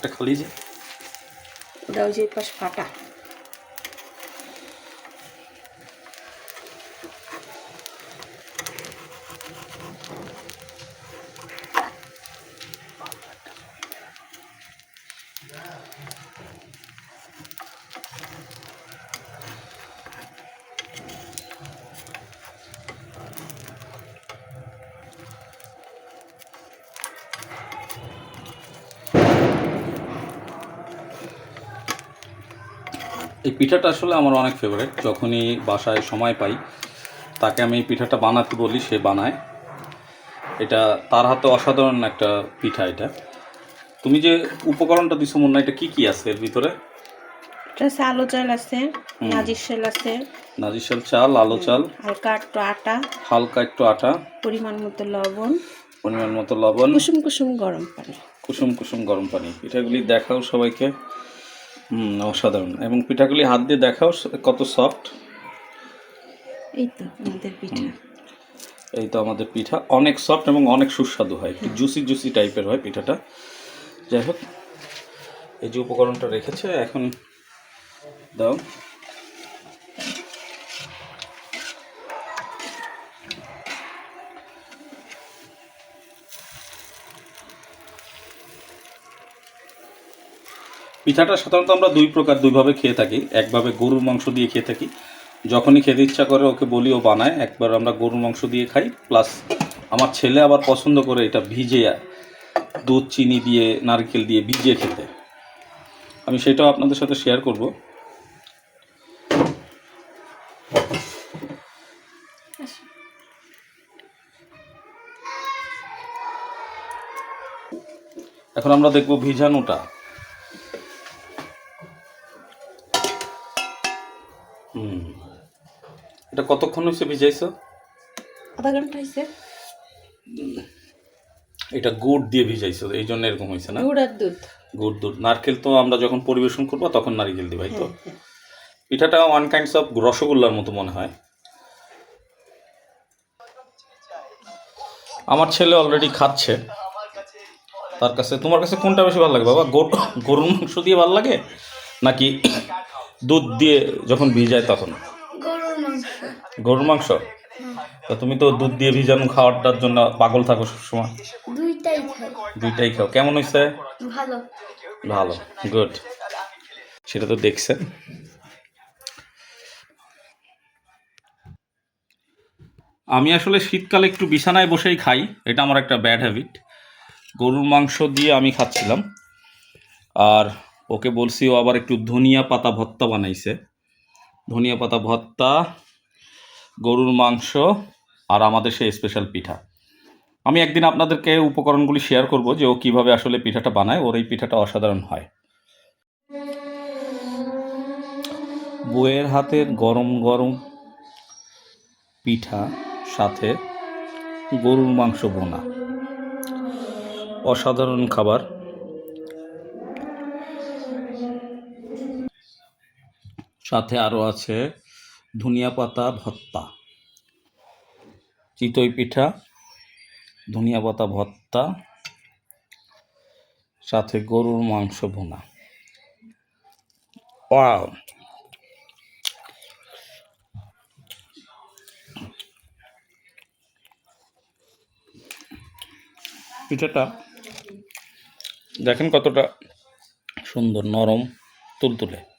একটা খালি যে ওটা ওই যে এই পাশ ফাটা। পিঠাটা আসলে আমার অনেক ফেভারিট যখনই বাসায় সময় পাই তাকে আমি পিঠাটা বানাতে বলি সে বানায়। এটা তার হাতে অসাধারণ একটা পিঠা এটা। তুমি যে উপকরণটা দিছো মনে এটা কি কি আছে এর ভিতরে? আলো চাল আছে নাজির শাল আছে। নাজিশাল চাল চাল আলো চাল। হালকা একটু আটা। হালকা একটু আটা। পরিমাণ মতো লবণ। পরিমাণ মতো লবণ। কুসুম কুসুম গরম পানি। কুসুম কুসুম গরম পানি। পিঠাগুলি দেখাও সবাইকে। হুম অসাধারণ। এবং পিঠাগুলি হাত দিয়ে দেখাও কত সফট এই তো আমাদের পিঠা। এই তো আমাদের পিঠা। অনেক সফট এবং অনেক সুস্বাদু হয়। একটু জুসি জুসি টাইপের হয় পিঠাটা। যাই হোক এই যে উপকরণটা রেখেছে এখন দাও। পিঠাটা সাধারণত আমরা দুই প্রকার দুইভাবে খেয়ে থাকি। একভাবে গরুর মাংস দিয়ে খেয়ে থাকি। যখনই খেতে ইচ্ছা করে ওকে বলি, ও বানায়। একবার আমরা গরুর মাংস দিয়ে খাই। প্লাস আমার ছেলে আবার পছন্দ করে এটা ভিজে দুধ, চিনি দিয়ে, নারকেল দিয়ে ভিজিয়ে খেতে। আমি সেটাও আপনাদের সাথে শেয়ার করব। এখন আমরা দেখব ভিজানোটা। এটা কতক্ষণ হয়েছে ভিজাইছো? আধা ঘণ্টা হয়েছে এটা গুড় দিয়ে ভিজাইছো এই জন্য এরকম হয়েছে না? গুড় আর দুধ। গুড় দুধ। নারকেল তো আমরা যখন পরিবেশন করব তখন নারকেল দিই ভাই তো। হ্যাঁ, হ্যাঁ। পিঠাটা ওয়ান কাইন্ডস অফ রসগোল্লার মতো মনে হয়। আমার ছেলে অলরেডি খাচ্ছে। তার কাছে তোমার কাছে কোনটা বেশি ভালো লাগে বাবা? গরু গরুর মাংস দিয়ে ভালো লাগে? নাকি দুধ দিয়ে যখন ভিজায় তখন? গরুর মাংস? তা তুমি তো দুধ দিয়ে ভিজানো খাওয়াটার জন্য পাগল থাকো সবসময়। দুইটাই খাই। দুইটাই খাও। কেমন হয়েছে ভালো। ভালো। গুড সেটা তো দেখছেন। আমি আসলে শীতকালে একটু বিছানায় বসেই খাই। এটা আমার একটা ব্যাড হ্যাবিট গরুর মাংস দিয়ে আমি খাচ্ছিলাম। আর ওকে বলছি ও আবার একটু ধনিয়া পাতা ভত্তা বানাইছে। ধনিয়া পাতা ভর্তা গরুর মাংস আর আমাদের সেই স্পেশাল পিঠা। আমি একদিন আপনাদেরকে উপকরণগুলি শেয়ার করব যে ও কীভাবে আসলে পিঠাটা বানায়, ওর এই পিঠাটা অসাধারণ হয়। বইয়ের হাতের গরম গরম পিঠা, সাথে গরুর মাংস বোনা অসাধারণ খাবার। সাথে আরও আছে ধনিয়া পাতা ভর্তা চিতই পিঠা ধনিয়া পাতা ভর্তা সাথে গরুর মাংস ভুনা। পিঠাটা দেখেন কতটা সুন্দর, নরম, তুলতুলে।